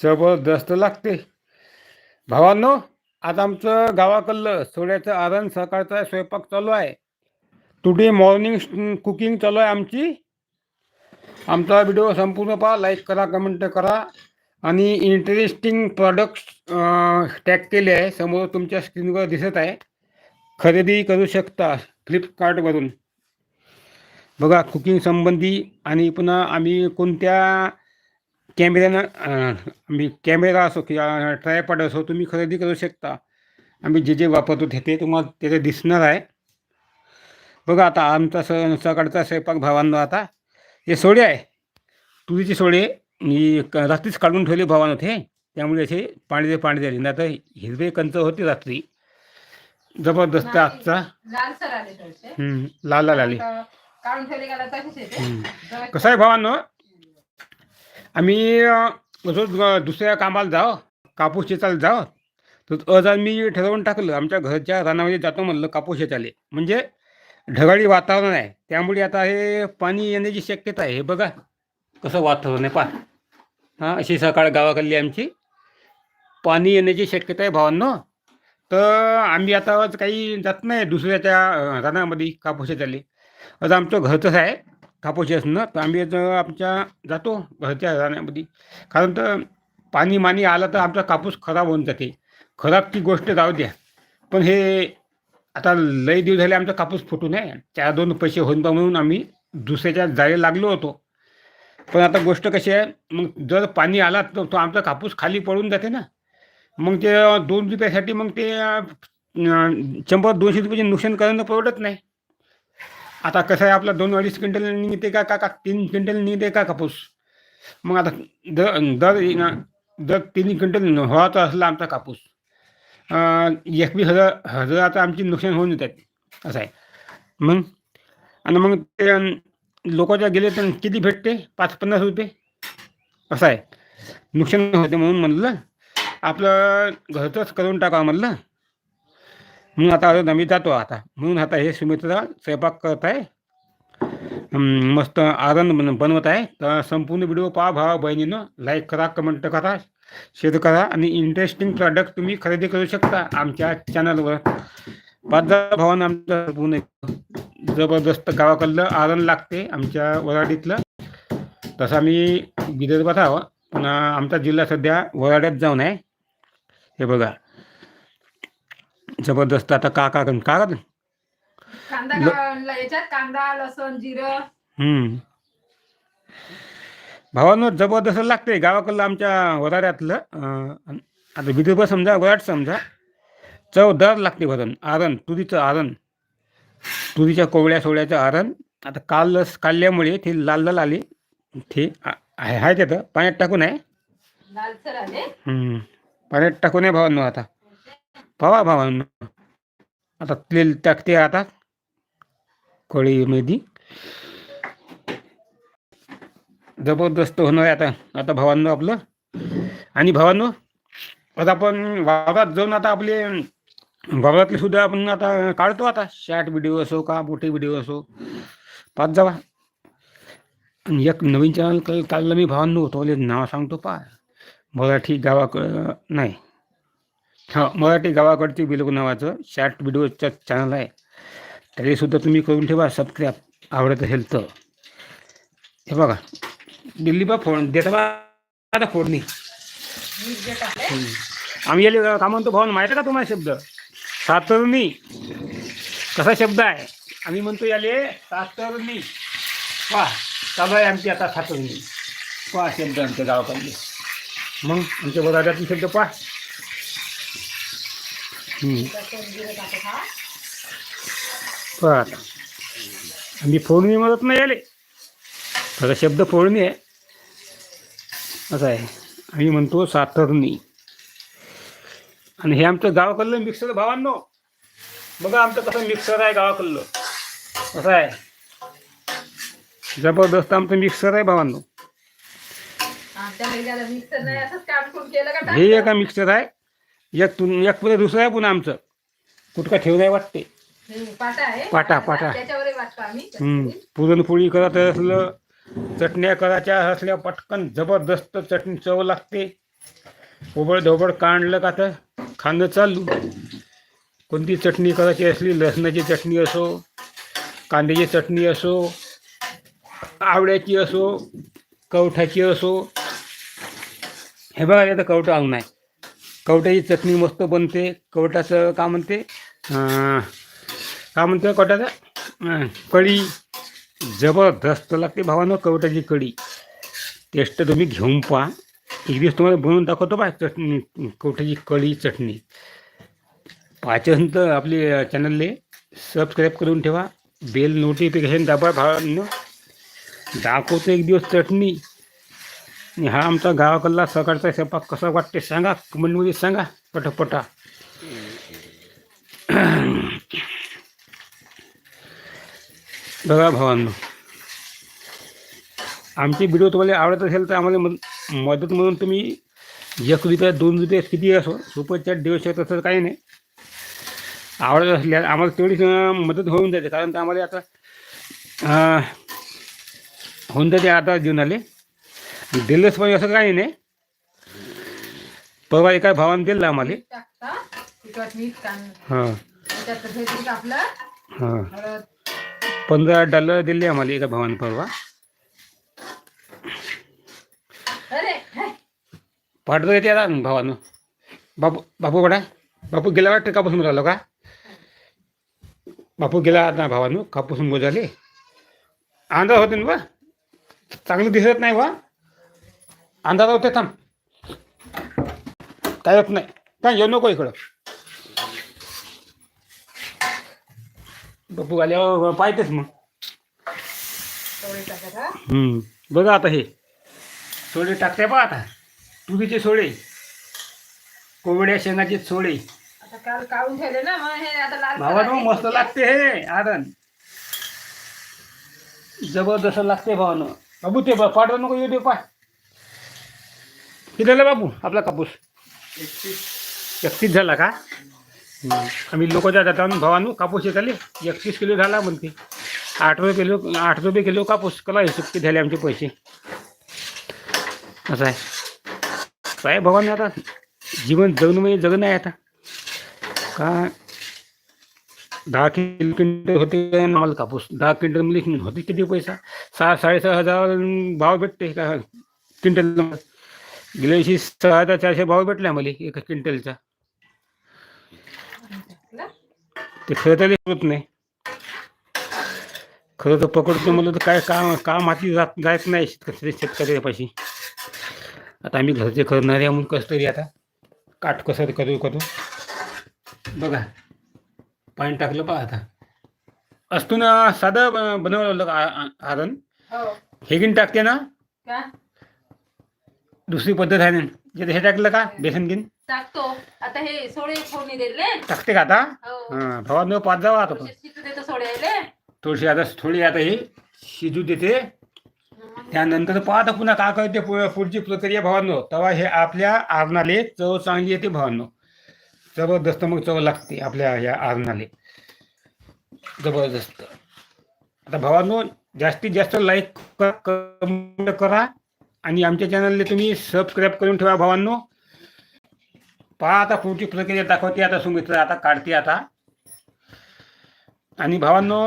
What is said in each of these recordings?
जबरदस्त लागते. भावांनो आज आमचं गावाकडलं सोड्याचं आरण सकाळचा स्वयंपाक चालू आहे. टुडे मॉर्निंग कुकिंग चालू आहे आमची. आमचा व्हिडिओ संपूर्ण पहा लाईक करा कमेंट करा. आणि इंटरेस्टिंग प्रॉडक्ट्स टॅग केले आहे. समोर तुमच्या स्क्रीनवर दिसत आहे. खरेदी करू शकता फ्लिपकार्टवरून बघा कुकिंग संबंधी आणि पुन्हा आम्ही कोणत्या कॅमेऱ्यानं आम्ही कॅमेरा असो किंवा ट्रायपॉड असो तुम्ही खरेदी करू शकता. आम्ही जे जे वापरतो ते ते तुम्हाला तिथे दिसणार आहे. बघा आता आमचा स सकाळचा स्वयंपाक भावांनो आता. हे सोडे आहे. तुरीचे सोडे. मी रात्रीच काढून ठेवले भावानं ते. त्यामुळे असे पाणी पाणी झाले. नाही तर हिरवे कंच होते रात्री. जबरदस्त आजचा. लाल आले लाल आले. कसं आहे भावांनो? आम्ही रोज दुसऱ्या कामाला जाव कापूस शेताला जाव. तर आज आम्ही ठरवून टाकलं आमच्या घरच्या रानामध्ये जातो म्हणलं कापूस शेताले. म्हणजे ढगाळी वातावरण आहे. त्यामुळे आता हे पाणी येण्याची शक्यता आहे. हे बघा कसं वातावरण आहे पा हां अशी सकाळ गावाकडली आमची. पाणी येण्याची शक्यता आहे भावांनो. तर आम्ही आता काही जात नाही दुसऱ्याच्या रानामध्ये कापूस शेताले. आज आमचं घरचंच आहे. कापूस असणं तर आम्ही आमच्या जातो घरच्या राहण्यामध्ये कारण तर पाणी मानी आलं तर आमचा कापूस खराब होऊन जाते. खराब ती गोष्ट जाऊ द्या. पण हे आता लई दिवस झाले आमचा कापूस फुटून आहे चार दोन पैसे होऊन बा म्हणून आम्ही दुसऱ्याच्या जाळे लागलो होतो. पण आता गोष्ट कशी आहे मग जर पाणी आला तर तो आमचा कापूस खाली पडून जाते ना. मग ते दोन रुपयासाठी मग ते शंभर दोनशे रुपयाचे नुकसान करणं परवडत नाही. आता कसं आहे आपला दोन अडीच क्विंटल निघते का का तीन क्विंटल निघते का कापूस? मग आता दर दर दर तीन क्विंटल व्हायचा असला आमचा कापूस एकवीस हजार हजाराचं आमची नुकसान होऊन येतात असं आहे. मग आणि मग ते लोकांच्या गेले तर किती भेटते? पाच पन्नास रुपये असं आहे. नुकसान होते म्हणून म्हणलं आपलं घरचंच करून टाकावं म्हणलं. म्हणून आता आता आम्ही जातो आता. म्हणून आता हे सुमित्रा स्वयंपाक करत आहे. मस्त आनंद बन बनवत आहे. तर संपूर्ण व्हिडिओ पहा भावा बहिणीनं. लाईक करा कमेंट करा शेअर करा आणि इंटरेस्टिंग प्रॉडक्ट तुम्ही खरेदी करू शकता आमच्या चॅनलवर पाच दहा भावानं आमचं संपूर्ण जबरदस्त गावाकडलं आरण लागते आमच्या वराडीतलं तसं आम्ही विदर्भात आहोत. पण आमचा जिल्हा सध्या वराड्यात जाऊन आहे. हे बघा. जबरदस्त. आता का का का कांदा ल- का- याच्यात कांदा लसण जिरं. हम्म. भावानं जबरदस्त लागते गावाकडलं आमच्या वराड्यातलं अं, अन- आता विदर्भ समजा वराड समजा चवदार लागते भरण आरण तुरीचं आरण. तुरीच्या कोवळ्या सोवळ्याचं आरण. आता काल काढल्यामुळे ते लाल लाल आले. ते आ- आहे आहे त्याचं पाण्यात टाकून आहे आले. हम्म. पाण्यात टाकून आहे भावांनो आता. पावा भावांनो. आता तेल टाकते आता. कढईमध्ये. जबरदस्त होणार आहे आता. आता भावांनो आपलं. आणि भावांनो आता आपण वावरात जाऊन आता आपले वावरातले सुद्धा आपण आता काढतो आता. शॉर्ट व्हिडिओ असो का मोठे व्हिडिओ असो. पाच जावा. आणि एक नवीन चॅनल काढलं मी भावांनो. होतो नाव सांगतो पा मराठी गावाकडं नाही. हां मराठी गावाकडची बिलगू नावाचं शॉर्ट व्हिडिओचं चॅनल आहे. तरी सुद्धा तुम्ही करून ठेवा सबस्क्राईब. आवडत असेल तर. हे बघा दिल्ली बा फोन देता बा आता फोडणी आम्ही याले का म्हणतो भाऊन माहिती आहे का तुम्हाला शब्द? सातरणी. कसा शब्द आहे? आम्ही म्हणतो याले सातरणी. वा चालू आहे आमची आता सातरणी. वा शब्द आमच्या गावाकडले. मग आमच्या बरोबरातले शब्द पहा. आता. आम्ही फोडणी म्हणत नाही आले. त्याचा शब्द फोडणी आहे. असं आहे. आम्ही म्हणतो सातरणी. आणि हे आमचं गावाकडलं मिक्सर भावांनो. बघा आमचं कसं मिक्सर आहे गावाकडलं. कसं आहे. जबरदस्त आमचं मिक्सर आहे भावांनो. हे एक मिक्सर आहे. एक तुम एक पुढे दुसरं आहे पुन्हा आमचं. कुठं का ठेवलं आहे वाटते पाटा आहे. पाटा, पाटा. त्याच्यावर वाटतो आम्ही. हम्म. पुरणपोळी करत असलं चटण्या करायच्या असल्या पटकन जबरदस्त चटणी चव लागते. ओबड धोबड काढलं का तर खाणं चालू. कोणती चटणी करायची असली लसणाची चटणी असो कांद्याची चटणी असो आवड्याची असो कवठाची असो. हे बघा आता कवठं अंग नाही. कवट्याची चटणी मस्त बनते कवटाचं का म्हणते? का म्हणते कवटाचं कढी. जबरदस्त लागते भावानं कवटाची कढी. टेस्ट तुम्ही घेऊन पहा. एक दिवस तुम्हाला बनवून दाखवतो बा चटणी कवटाची कढी चटणी. पाहायच्यानंतर आपली चॅनलले सबस्क्राईब करून ठेवा. बेल नोटिफिकेशन दाबा भावानं. दाखवतो एक दिवस चटणी. आणि हा आमचा गावाकडला सकाळचा स्वयंपाक कसा वाटते सांगा? कमेंटमध्ये सांगा पटापटा. बघा भावांनो आमचे व्हिडिओ तुम्हाला आवडत असेल तर आम्हाला मद मदत म्हणून तुम्ही एक रुपया दोन रुपये किती असो सुपरचॅट देऊ शकत असं काही नाही. आवडत असल्या आम्हाला तेवढीच मदत होऊन जाते. कारण तर आम्हाला आता होऊन जाते आता जीवनाले. दिलंच पण असं काही नाही. परवा एका भावानं दिलं आम्हाला. हां. हे. पंधरा डॉलर दिले आम्हाला एका भावानं परवा. पाठवतो येते आता भावानं? बापू बापू बडा बापू गेला वाटतं कापूस राहिलो का? बापू गेला आता भावानं कापूस मोजाले अंदाज होते ना बा. चांगलं दिसत नाही बा. अंदाज होते थांब. काय होत नाही. काय येऊ नको इकडं. बापू आल्यावर पाहतेच मग. हा हम्म. बघा आता हे. सोडे टाकते बा आता. तुरीचे सोडे. कोवड्या शेंगाचे सोडे. आता काल काढून ठेवले ना मग हे आता लाल भावा करायचे. मस्त लागते हे आरण जबरदस्त लागते भावानं. बाबू ते बा- पाठवा नको येऊ दे पाय किती बाबू आपला कापूस. एकतीस. झाला का. आम्ही लोकांच्या जातात भावानं कापूस येताले. एकतीस किलो झाला म्हणते. आठ रुपये किलो आठ रुपये किलो कापूस. कला हिशोब किती झाले आमचे पैसे. असं आहे. काय भावानं आता? जीवन जगणं म्हणजे जगणं आहे आता. का? दहा किलो क्विंटल होते आम्हाला कापूस? दहा क्विंटल म्हणजे होते किती पैसा? सहा साडेसहा हजार भाव भेटते का? क्विंटल गेल्या वर्षी सहा हजार चारशे भाव भेटला आम्हाला एका क्विंटलचा. ते खरं तर होत नाही. खरं तर पकडतो म्हणलं तर काय काम काम हाती जात जायच नाही शेतकरी शेतकऱ्यापाशी. आता आम्ही घरचे करणारे म्हणून कसं तरी आता काट कसं करू करू. बघा पाणी टाकलं पहा आता. असतो ना साधं बनवलं आरण हो. हे गिन टाकते ना? का? दुसरी पद्धत आहे ना. जे हे टाकलं का बेसन गिन. टाकतो. आता हे सोडे फोडणी दिले टाकते का आता? हो. हां भावा पाच जावा आता शिजू देतो सोडे. थोडीशी आता थोडी आता हे शिजू देते. त्यानंतर पाहता पुन्हा काय करते पुढची प्रक्रिया भावांनो. तेव्हा हे आपल्या आरणाले चव चांगली येते भावांनो. जबरदस्त मग चव लागते आपल्या या आरणाले. जबरदस्त. आता भावांनो जास्तीत जास्त लाईक करा. आणि आमच्या चॅनलला तुम्ही सबस्क्राईब करून ठेवा भावांनो. पहा आता पुढची प्रक्रिया दाखवते आता सुमित्रा आता काढते आता. आणि भावांनो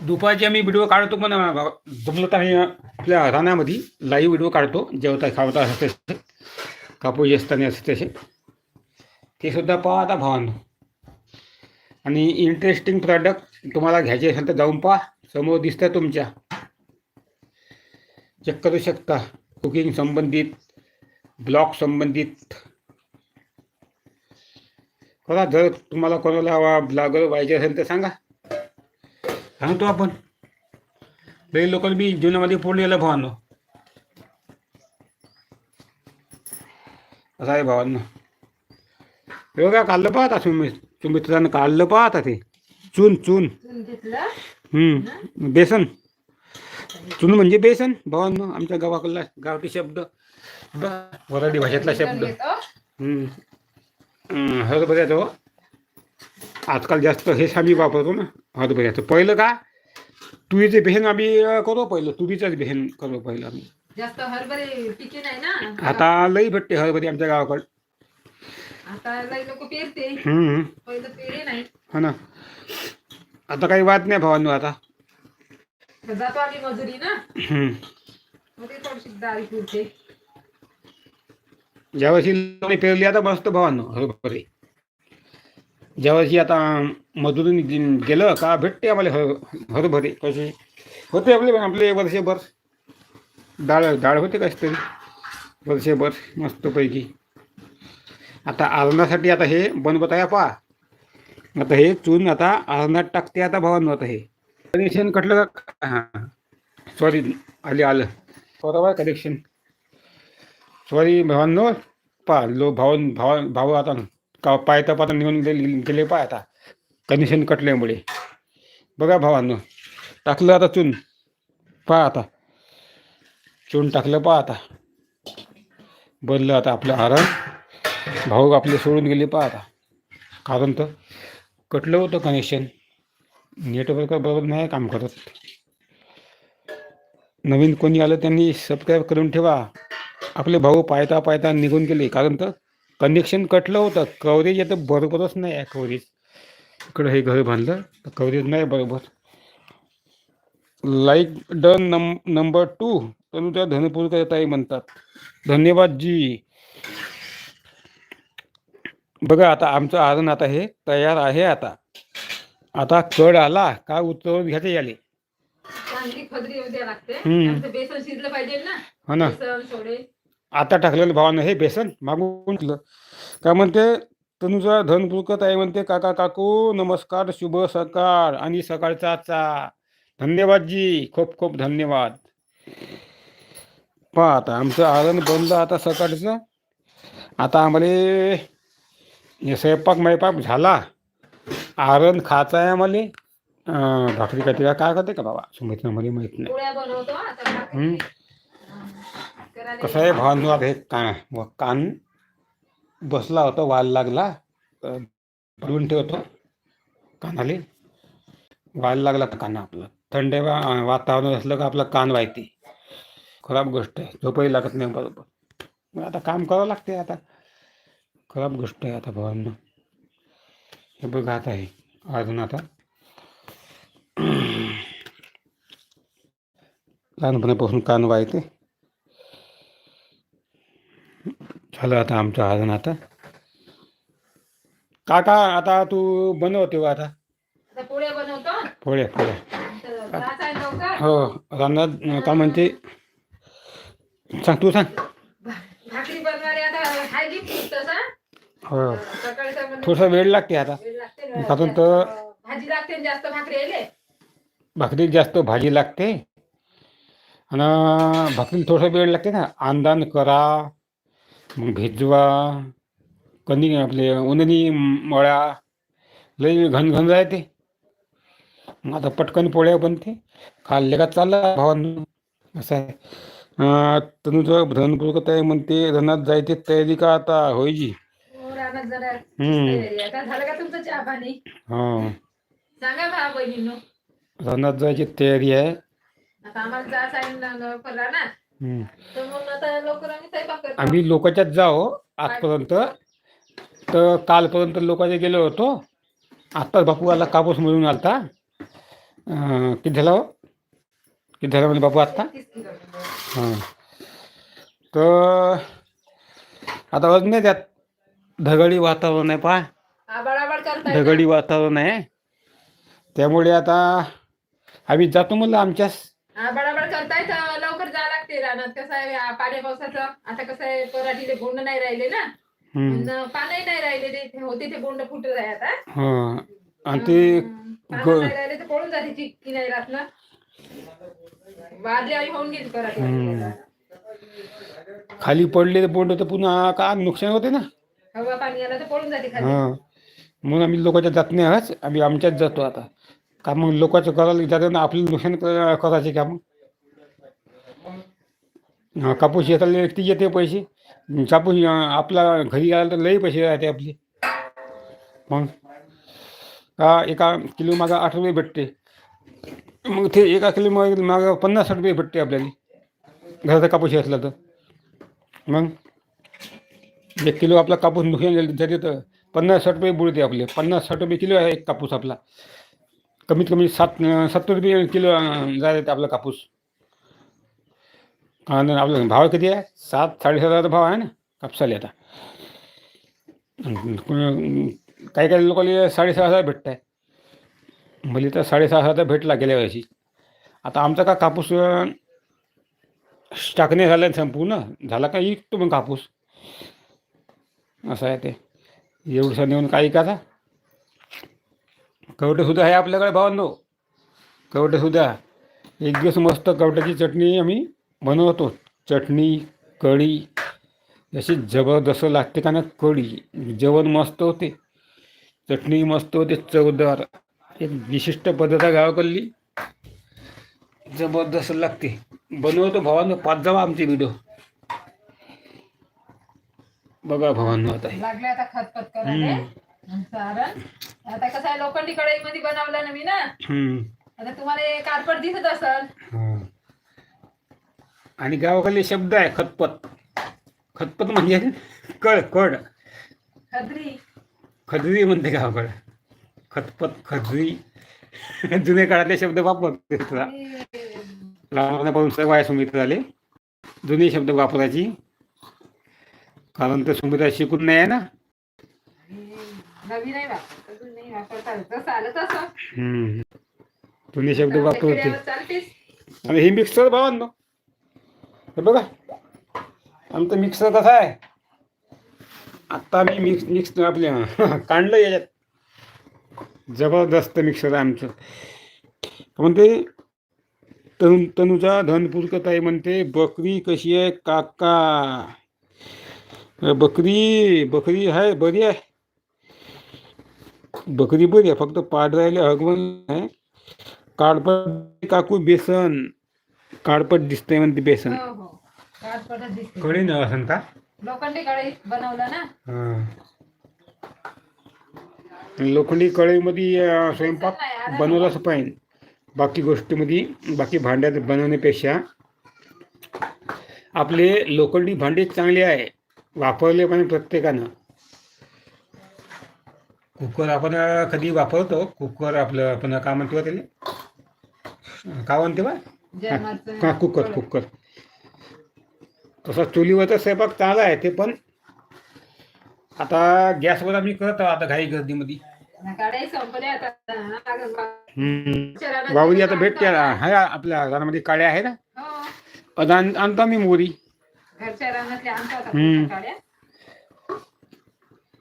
दुपारचे आम्ही व्हिडिओ काढतो पण जमलं तर आम्ही आपल्या रानामध्ये लाईव्ह व्हिडिओ काढतो जेवता खावता असते कापूस असताना असते तसे. ते सुद्धा पहा आता भावांनो. आणि इंटरेस्टिंग प्रॉडक्ट तुम्हाला घ्यायचे असेल तर जाऊन पहा. समोर दिसतं तुमच्या. चेक करू शकता कुकिंग संबंधित ब्लॉग संबंधित. करा जर तुम्हाला कोणाला ब्लॉगर व्हायचे असेल तर सांगा. सांगतो आपण. लई लोक मी जीवनामध्ये पडलेलं भावांनो. असं आहे भावांनो. हे बघा काढलं पाहता तुम्ही तुम्ही मित्रांनो काढलं पाहता ते चून चून. हम्म, बेसन. चून म्हणजे बेसन? भावांनो आमच्या गावाकडला गावठी शब्द. वराडी भाषेतला शब्द. हम्म. हरभऱ्याचं आजकाल जास्त हेच आम्ही वापरतो ना हरभऱ्याचं पहिलं का तुरीचे बेहन आम्ही करू पहिलं. तुरीचंच बेहन करू पहिलं आम्ही. जास्त हरभरे पिके नाही ना? आता लई भेटते हरभरी आमच्या गावाकडे. आता लई लोक पेरते. हम्म. पहिलं पेरे नाही. हो ना. आता काही वाद नाही भावांनो आता. जातो आम्ही मजुरी ना? हम्म. मग ते थोडीशी दारी पुरते ज्यावर्षी लोणी पेरली आता मस्त भावांनो हरभरे ज्यावर्षी आता मजुरी गेलं का भेटते आम्हाला हर हरभरे कसे होते आपले आपले वर्षभर. डाळ डाळ होते कशी तरी वर्षभर मस्तपैकी. आता आरणासाठी आता हे बनवत आहे पहा. आता हे चून आता आरणात टाकते आता भावांनो आता हे. कनेक्शन कटलं का? हां. सॉरी आले आलं. बरोबर कनेक्शन सॉरी भावांनो. पा लो भाव भाव भाऊ आता का पायता पाता निघून गेले गेले पाय आता. कनेक्शन कटल्यामुळे. बघा भावांनो. टाकलं आता चून. पहा आता. चून टाकलं पहा आता. बनलं आता आपलं आराम भाऊ आपले सोडून गेले पहा आता. कारण तर कटलं होतं कनेक्शन नेटवर्क बरोबर नाही काम करत. नवीन कोणी आलं त्यांनी सबस्क्राईब करून ठेवा. आपले भाऊ पायता पायता निघून गेले. कारण तर कनेक्शन कटलं होतं. कव्हरेज आता बरोबरच नाही आहे कव्हरेज इकडं हे घर बांधलं. तर कव्हरेज नाही बरोबर. लाईक डन नम नंबर टू तनु त्या धनपूरकर ताई म्हणतात. धन्यवाद जी. बघा आता आमचं आरण आता हे तयार आहे आता. आता कड आला का उतरवून घ्यायचे याले चांगली खदरी येऊ द्या लागते. हम्म. आमचं बेसन शिजलं पाहिजे ना. हो ना. बेसन सोडे. आता टाकलेलं भावानं हे बेसन मागून काय म्हणते तनुजा धनपुरकत आहे म्हणते काका काकू नमस्कार शुभ सकाळ आणि सकाळचा आजचा धन्यवाद जी. खूप खूप धन्यवाद. पहा आता आमचं आरण बनलं आता सकाळचं. आता आम्हाला हे स्वयंपाक मैपाक झाला. आरण खायचं आहे आम्हाला भाकरी कात्री काय करते का बाबा? सुमित मला माहीत नाही. कसं आहे भावांनो हे कान व कान बसला होता वाल लागला पडून ठेवतो कानाले. वाल लागला का कान आपलं. थंड वा- वातावरण असलं का आपलं कान व्हायते खराब गोष्ट आहे. झोपही लागत नाही बरोबर. आता काम करावं लागते आता. खराब गोष्ट आहे आता भावांनो. हे बघा आता हे. अजून आता. लहानपणापासून कान व्हायते झालं आता आमचं आरण आता. काका आता तू बनव तेव्हा आता. आता पोळ्या बनवतो. पोळ्या आहे हो रानात का म्हणते? सांग तू सांग. हो? थोडासा वेळ लागते आता. वेळ लागते ना. कारण तर- भाजी लागते जास्त भाकरी भाकरीत जास्त भाजी लागते. आणि भाकरीला थोडासा वेळ लागते ना. आंदान करा मग भिजवा. कणी आपले उन्हनी मळा. लई घनघन राहते. मग आता पटकन पोळ्या बनते. खाल्ले का चालला भावांनो. असं आहे. अं, तनुचं धनपूरकत आहे म्हणते. रनात जायची तयारी का आता? होय हो, रानात जरा हम्म. तयारी आहे. आता झालं का तुमचं चहा पाणी? हां. सांगा भा बहिणींनो. रनात जायची तयारी आहे. आता आम्हाला जायचं आहे ना लवकर रानात हम्म. तर मग आता लवकर आम्ही स्वयंपाक करतो. आम्ही लोकांच्यात जाओ आजपर्यंत. तर कालपर्यंत लोकांच्या गेलो होतो. आत्ताच बापू आला कापूस मिळून आलता. अं, किती झाला? हो किती झाला म्हणजे बापू आत्ता? तीस किलो. हां. तर आता अजून नाही त्यात ढगडी वातावरण आहे पहा. ढगडी वातावरण आहे. त्यामुळे आता आम्ही जातो म्हणलं आमच्याच आबाळ आबाळ करताय तर लवकर जावं लागते रानात. कसं आहे पाण्या पावसाचं आता कसं आहे पराठीले बोंड नाही राहिले ना? हम्म. अन पानही नाही राहिले ते. होते ते बोंड फुटत आहे आता. हां. आणि ते अं, पानं ग- नाही राहिले तर पळून जाते चिक्की नाही राहत ना? वादळी आई होऊन गेली पराठी हम्म. खाली पडले बोंड तर पुन्हा का नुकसान होते ना? हवा पाणी तर पळून जाते खाली. हां. म्हणून आम्ही लोकांच्या जात नाही आहात आम्ही आमच्याच जातो आता. का मग लोकांचं करायला जातं ना आपलं नुकसान करायचे का मग हां, कापूस येताले एकटी येते पैसे. कापूस अं, आपला घरी आला तर लई पैसे राहते आपले. मग का एका किलो मागं आठ रुपये भेटते. मग ते एका किलो माग मागं पन्नास रुपये भेटते आपल्याला. घराचा कापूस असला तर. मग एक किलो आपला कापूस नुकसान झालं जाते तर पन्नास साठ रुपये बुडते आपले. पन्नास साठ रुपये किलो आहे एक कापूस आपला. कमीत कमी सात सत्तर रुपये किलो अं, जाते आपला कापूस. आणि आपला भाव किती आहे? सात साडेसात हजार भाव आहे ना कापसाले आता. काही काही लोकांना साडेसहा हजार भेटत आहे मला तर साडेसहा हजार भेटला गेल्या वर्षी. आता आमचा का कापूस अं, टाकणे झाला संपूर्ण. झाला का विकतो मग कापूस. असं आहे ते. एवढंसं नेऊन काही का कवटेसुद्धा आहे आपल्याकडे भावांनो. कवटेसुद्धा एक दिवस मस्त कवट्याची चटणी आम्ही बनवतो. चटणी कढी जशी जबरदस्त लागते का ना कढी. जेवण मस्त होते. चटणी मस्त होते चवदार. एक विशिष्ट पद्धत आहे गावाकडली. जबरदस्त लागते. बनवतो भावांनो. पाच जावा आमचे व्हिडिओ बघा भावांनो आता हे. लागले आता खतपत करायला हम्म. सारण आता कसं आहे लोखंडी कढई मध्ये बनवलं ना मी ना. हम्म. आता तुम्हाला हे कारपट दिसत असल. हा. आणि गावाकडले शब्द आहे खतपत. खतपत म्हणजे कळ कड. खदरी. खजरी म्हणते गावाकडे. खतपत खजरी जुने काळातले शब्द वापरते तुला. आणि लहानपणापासून सवय आहे सुमित्रा झाले. जुने शब्द वापरायची. कारण ते सुमित्रा शिकून नाही आहे ना. नवीन नाही वापरत अजून नाही वापरता. जसं आलं तसं हम्म. जुने शब्द वापरते खेड्यावर चालतेच आणि हे मिक्सर भावांनो हे बघा. आमचं मिक्सर कसं आहे. आत्ता मी मिक्स मिक्स आपल्या काढलं याच्यात. जबरदस्त मिक्सर आहे आमचं. म्हणते तनु तनुजा धनपूरकताई म्हणते बकरी कशी आहे? काका. बकरी बकरी आहे बरी आहे. बकरी बरी आहे फक्त पाडरायला हगवण आहे काडपट काकू बेसन. काडपट दिसतंय म्हणते बेसन. हो हो. कळे ना असं का? लोखंडी कढई बनवलं ना? लोखंडी कढईमध्ये अं, स्वयंपाक बनवलाच पाहिजे. बाकी गोष्टीमध्ये बाकी भांड्यात बनवण्यापेक्षा आपले लोखंडी भांडे चांगले आहे. वापरले पाहिजे प्रत्येकानं. कुकर आपण कधी वापरतो? कुकर आपलं आपण काय म्हणतो बा त्याला? काय म्हणते बा? Cooker cooker. तसा चुलीवरचा स्वयंपाक चांगला आहे ते पण. आता गॅसवर आम्ही करत आहोत आता घाई गर्दीमध्ये. वावरी आता. भेटते आपल्या घरामध्ये काड्या आहे ना हो. आता आण- आणतो आम्ही मोरी घरच्या रानातल्या आणतात हम्म. काड्या.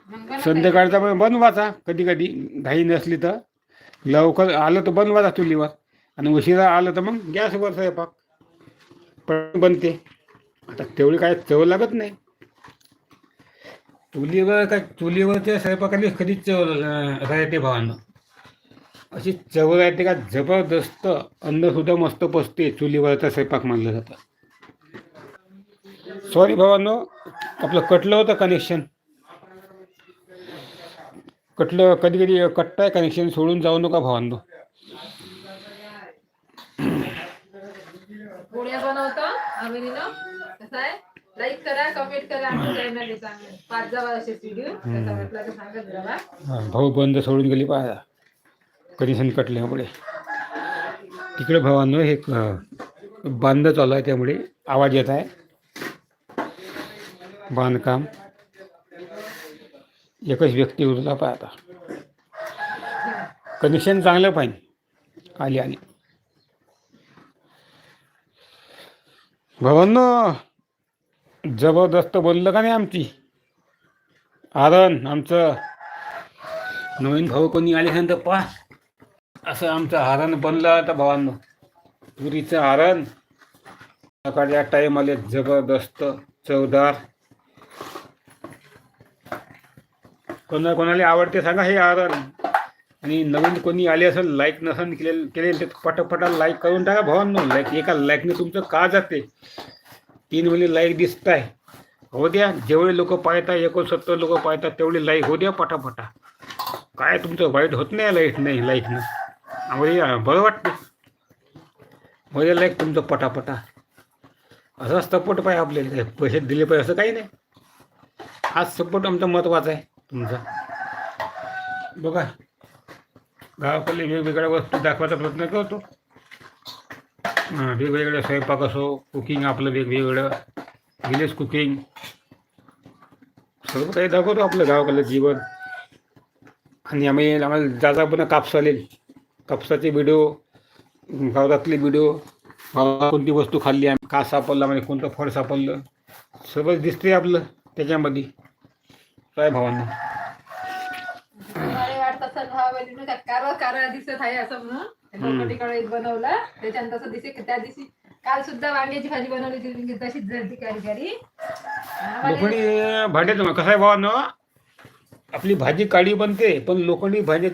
मग बनवता संध्याकाळचा पण बनवायचा कधी कधी घाई नसली तर. लवकर आलं तर बनवायचा चुलीवर. आणि उशिरा आलं तर मग गॅसवर स्वयंपाक. पण बनते. आता तेवढी काय चव लागत नाही. चुलीवर काय चुलीवरच्या स्वयंपाकाने कधीच चव राहते भावानं. अशी चव राहते का जबरदस्त अन्नसुद्धा मस्त पचते चुलीवरचा स्वयंपाक मानलं जातं. सॉरी भावांनो. आपलं कटलं होतं कनेक्शन कटलं कधी कधी कट्टाय कनेक्शन सोडून जाऊ नका भावांनो. पोळ्या बनवतो अमिनीनं कसं आहे? लाईक करा कमेंट करा आमच्या चॅनल चांगलं पाच जावा असे व्हिडिओ कसा वाटला तर सांगत राहा. हा, भाऊ बंद सोडून गेली पाहा. कनेक्शन कटल्यामुळे तिकडे भावांनो हे क- बांध चालू आहे त्यामुळे आवाज येत आहे. बांधकाम. एकच व्यक्ती उरला पाहता कनेक्शन चांगलं पाहिजे. आली आली. भावांनो जबरदस्त बनलं का नाही आमची? आरण आमचं. नवीन भाऊ कोणी आले तर पहा. असं आमचं आरण बनलं आता भावांनो. पुरीचं आरण सकाळच्या टाईमाले जबरदस्त चवदार. कोणा कोणाला आवडते सांगा हे आधार. आणि नवीन कोणी आले असेल लाईक नसेल केले केले ते पटापटा लाईक करून टाका भावांनो. लाईक एका लाईकने तुमचं का जाते? तीन वेळी लाईक दिसत आहे हो द्या जेवढे लोक पाहता एकोणसत्तर लोक पाहतात तेवढे लाईक हो द्या पटापटा. काय तुमचं वाईट होत नाही लाइट नाही लाईकनं आम्हाला बरं वाटते. हो द्या लाईक तुमचं पटापटा. असाच सपोर्ट पाहिजे आपल्याला. पैसे दिले पाहिजे असं काही नाही. हा सपोर्ट आमचा महत्त्वाचा आहे. तुमचा. बघा गावाकडले वेगवेगळ्या वस्तू दाखवायचा प्रयत्न करतो. वेगवेगळ्या स्वयंपाक असो कुकिंग आपलं वेगवेगळं विलेज कुकिंग सर्व काही दाखवतो आपलं गावाकडलं जीवन. आणि आम्ही आम्हाला जाता पण कापस आले कापसाचे व्हिडिओ गावातले व्हिडिओ गावात कोणती वस्तू खाल्ली आम्ही का सापडलं म्हणजे कोणतं फळ सापडलं. सर्वच दिसते आपलं त्याच्यामध्ये. काय भावांना? मला वाटतं असं भावाबहिणीनं त्या कार कार दिसत आहे असं म्हणून. लोखंडीकडे एक बनवला. त्याच्यानंतर असं दिसे त्या दिवशी काल सुद्धा वांग्याची भाजी बनवली होती तशीच झाली कारी लोखंडी भांड्यात कसं आहे भावानं? आपली भाजी काळी बनते पण लोखंडी भांड्यात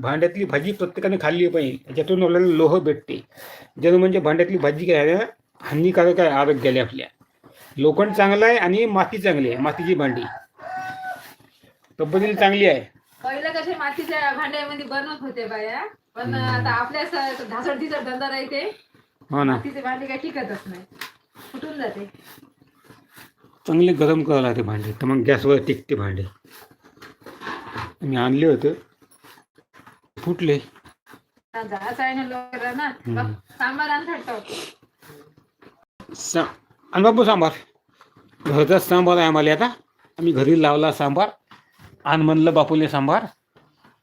भांड्यातली भाजी प्रत्येकाने खाल्ली पाहिजे. त्याच्यातून आपल्याला लोह भेटते. ज्यानं म्हणजे भांड्यातली भाजी काय आहे? हानिकारक आहे आरोग्याला आपल्या. लोखंड चांगलं आहे आणि माती चांगली आहे मातीची भांडी. तब्येतीला चांगली आहे. पहिलं कसे मातीच्या भांड्यामध्ये बनवत होते बाया पण आता आपल्या ढिसळ धंदा राहते. हो ना. मातीचे भांडे काही टिकतच नाही. फुटून जाते. चांगले गरम करावं लागते भांडे तर मग गॅसवर टिकते भांडे. मी आणले होते. फुटले. जायचं आहे ना लोक ना बघ, सांबार सा आणि बाबू सांबार. घरचाच सांबार आहे आम्हाला आता. आम्ही घरी लावला सांबार. आण म्हणलं बापूले सांबार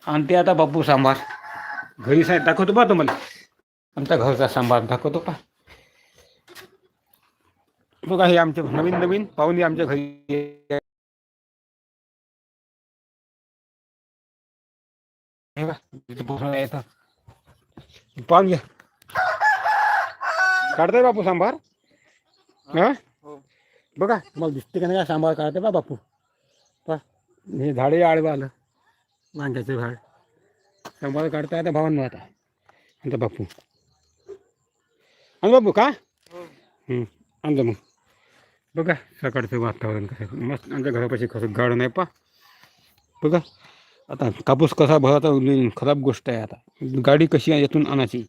आणि ते आता बापू सांबार घरी साहेब दाखवतो बा तुम्हाला. आमचा घरचा सांबार दाखवतो पा बघा हे आमचे नवीन नवीन पाहुणे आमच्या घरी हे. पाहून घ्या. काढताय बापू सांबार हा? बघा मग दिसते का नाही का सांबार काढते बा बापू. हे झाडे आळवं आलं. वांग्याचं झाड. सांबार काढता आता भावांना आता. आता बापू आणि बापू का? हं, आणलं मग. बघा सकाळचं वातावरण कसं मस्त. आमच्या घरापाशी कसं गाडं नाही पा. बघा. आता कापूस कसा भराचा खराब गोष्ट आहे आता. गाडी कशी आहे यातून आणायची.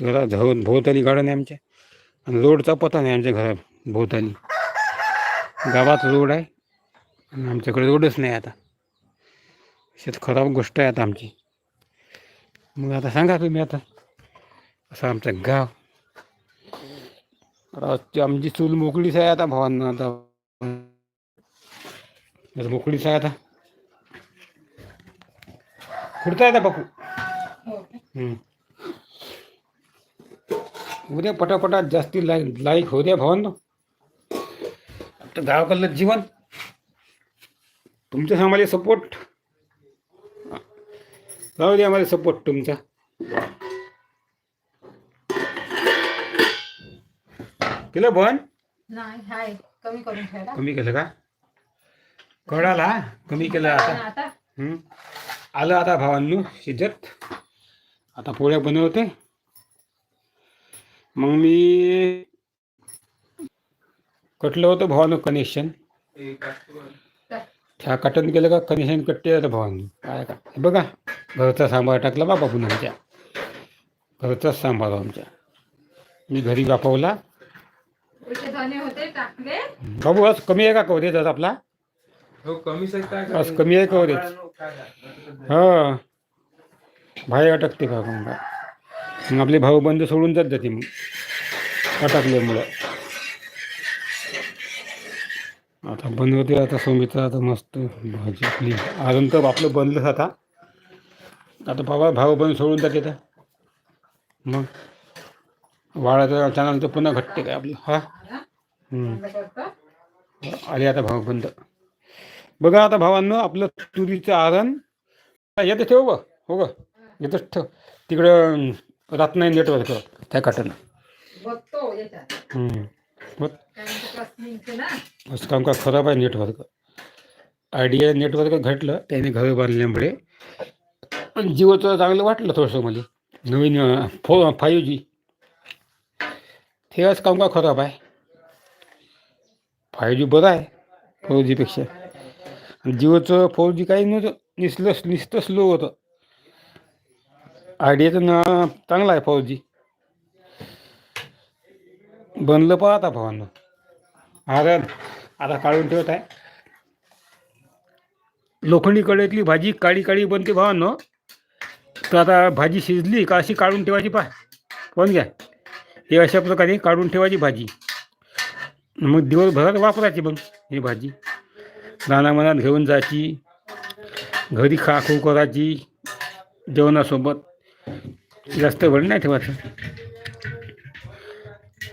जरा झव भोवताली गाडं नाही आमच्या. आणि रोडचा पत्ता नाही आमच्या घरा भोवताली. गावात रोड आहे. आणि आमच्याकडे रोडच नाही आता. शेत खराब गोष्ट आहे आता आमची. मग आता सांगा तुम्ही आता. असं आमचं गाव. आमची चूल मोकळीच आहे आता भावांना आता. मोकळीच आहे आता. खुडता आहे बापू. उद्या पटापटात जास्ती लाईक लाईक हो द्या भावांना. आता गावाकडलं जीवन. तुमच्या आम्हाला सपोर्ट राहू द्या आम्हाला सपोर्ट तुमचा. केलं बन? नाही हाय. कमी करून ठेवला कमी केलं का? कळाला कमी केलं आता. आता. हं. आलं आता भावांनो शिजत. आता पोळ्या बनवते. मग मी कटलं होतं भावानं कनेक्शन त्या कटन केलं का कनेक्शन कट्टे आता भावांनी? काय का? हे बघा घरचा सांबार टाकला बा बापून आमच्या. घरचाच सांबार आमच्या. मी घरी वापवला टाकले. बाबू आज कमी आहे का कवरेज आज आपला? हो कमीच आहे काय आज कमी आहे कवरेज. हा. बाहेर अटकते का? मग आपले भाऊ बंद सोडून जात जाते मग. अटकल्यामुळं. आता बनवते आता सोमित्र आता मस्त भाजी आपली. अजून तर आपलं बनलंच आता. आता बाबा भाऊ बंद सोडून जाते तर मग वाळाचं चॅनल तर पुन्हा घट्टे काय आपलं हा? आले आता भाव बंद. बघा आता भावांनो आपलं तुरीचं आरण. येतं ठेव ग हो ग. येतच ठेव. तिकडं राहत नाही नेटवर्क. त्या काटानं बघतो असं काम का खराब आहे नेटवर्क आयडिया नेटवर्क घटलं त्याने घर बांधल्यामुळे पण जिओचं चांगलं वाटलं थोडंसं मला. नवीन फो फाईव्ह जी तेच काम का खराब आहे. फाईव्ह जी बरं आहे फोर जीपेक्षा आणि जिओचं फोर जी काही नव्हतं निसलं निसतं स्लो होतं. आयडियाचं ना चांगलं आहे फोर जी बनलं पहा आता भावानं. हळद आता काढून ठेवत आहे. लोखंडी कढईतली भाजी काळी काळी बनते भावानं तर आता भाजी शिजली का अशी काढून ठेवायची पहा. पण घ्या. हे अशा प्रकारे काढून ठेवायची भाजी. मग दिवसभरात वापरायची मग ही भाजी. रानामनात घेऊन जायची. घरी खा खू करायची. जेवणासोबत. जास्त वेळ नाही ठेवायचं.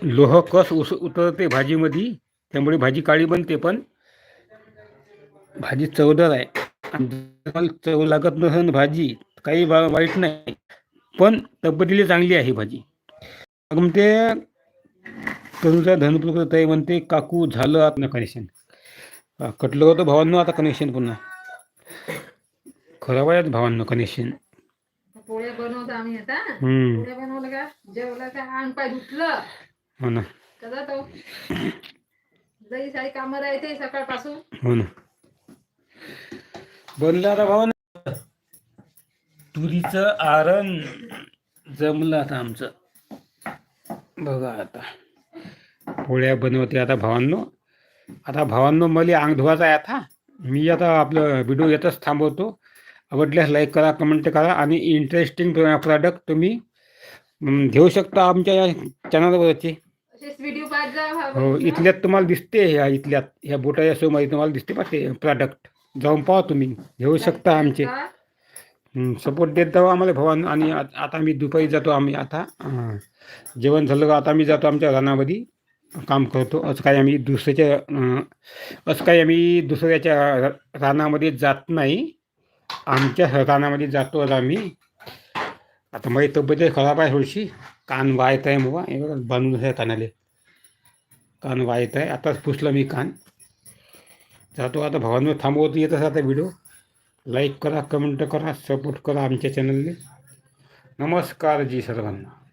लोह कस उस उतरते भाजीमध्ये? त्यामुळे भाजी काळी बनते पण भाजी चवदार आहे. चव लागत नसेल भाजी काही वाईट नाही पण तब्येतीला चांगली आहे भाजी. मग म्हणते तनुजा धनपुरकर ताई म्हणते काकू झालं आता कनेक्शन कटलं होतं भावांनो आता कनेक्शन पुन्हा. खराब आहे भावांनो कनेक्शन पोळ्या बनवतो आम्ही आता. हम्म. पोळ्या बनवलं का? जेवलं का? अंग पाय धुतलं. हो ना. कसा तो? सारी कामं राहते सकाळपासून. हो ना. बनलं आता भाऊ तुरीचं आरण जमलं आता आमचं. बघा आता. पोळ्या बनवते आता भावांनो. आता भावांनो मला अंग धुवायचा आहे आता. मी आता आपलं व्हिडिओ येतच थांबवतो. आवडल्यास लाईक करा कमेंट करा आणि इंटरेस्टिंग प्रॉडक्ट तुम्ही घेऊ शकता आमच्या या चॅनलवरचे पाहत. हो इथल्यात तुम्हाला दिसते ह्या इथल्यात ह्या बोटाच्या समोर तुम्हाला दिसते पा ते प्रॉडक्ट जाऊन पाहा तुम्ही घेऊ शकता आमचे? सपोर्ट देत जाऊ आम्हाला भवान आणि आता मी दुपारी जातो आम्ही आता जेवण झालं का आता मी जातो आमच्या रानामध्ये काम करतो. असं काही आम्ही दुसऱ्याच्या असं काही आम्ही दुसऱ्याच्या रानामध्ये जात नाही. आमच्या रानामध्ये जातो आज आम्ही. आता माझी तब्येत खराब आहे थोडीशी. कान वायत आहे बाबा. हे बघा बांधून आहे कानाले कान वायत आहे. आताच पुसलं मी कान. जातो आता भावांवर थांबवत येतच आता व्हिडिओ लाईक करा कमेंट करा सपोर्ट करा आमच्या चॅनलने नमस्कार जी सर्वांना.